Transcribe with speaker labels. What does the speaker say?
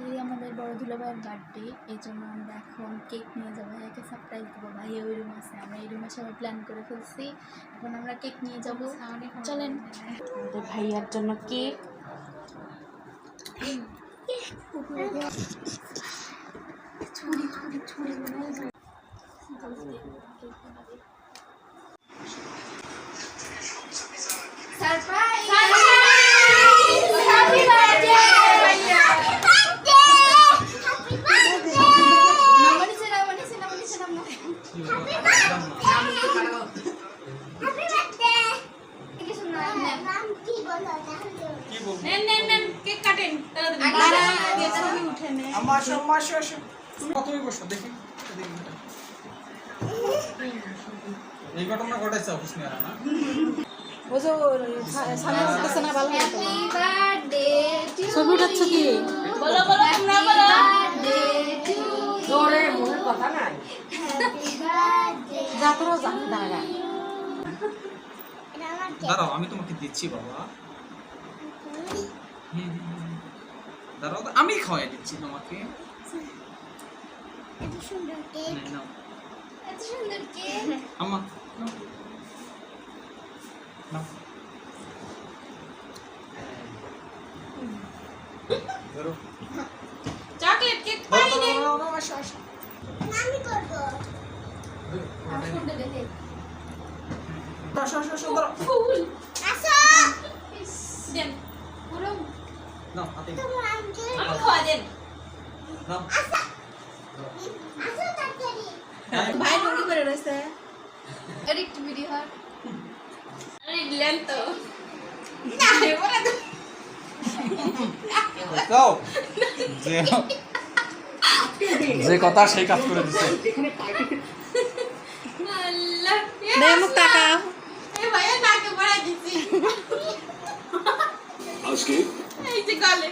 Speaker 1: আজকে আমাদের বড় দুলাভাইয়ের বার্থডে এই জন্য আমরা এখন কেক নিয়ে যাব। ভাইয়াকে সারপ্রাইজ দেবো। ভাই ওই রুম আছে, আমরা এই রুমে সবাই প্ল্যান করে ফেলছি। এখন আমরা কেক নিয়ে যাব। চলেন।
Speaker 2: আমাদের ভাইয়ার জন্য কেক
Speaker 3: নেন নেন নেন কেক কাটেন ছবি উঠে নে
Speaker 4: আম্মা আসো আম্মা আসো। আসো তুমি তুমি বসো দেখি। এদিকে এই ঘটনা ঘটাইছে অফিস নিয়ে না
Speaker 2: ছবি উঠাচ্ছ কি?
Speaker 3: বলো বলো তোমরা বলো।
Speaker 2: যা তোরা যা দাঁড়া
Speaker 4: দাঁড়াও আমি তোমাকে দিচ্ছি বাবা। দাঁড়াও তো, আমি খাওয়াই দিচ্ছি তোমাকে। নে, নাও। আম্মা নাও। নাও। ধরো।
Speaker 3: চকলেট কেক পাই নে
Speaker 4: ধরো, ধরো, আসো,
Speaker 3: ফুল। দেন
Speaker 4: হাতে।
Speaker 3: দেন
Speaker 4: নাও। হ্যাঁ,
Speaker 3: ভাই লুঙ্গি পরে রয়েছে।
Speaker 1: একটু ভিডিও হয়
Speaker 3: আরে দিলেন তো। না বলে তো
Speaker 4: যে কথা সেই কাজ করে দিছে।
Speaker 3: আল্লাহ।
Speaker 2: দে মুখ তাকাও।
Speaker 3: এ ভাইয়া নাকে
Speaker 5: আজকে
Speaker 3: এই যে গলে।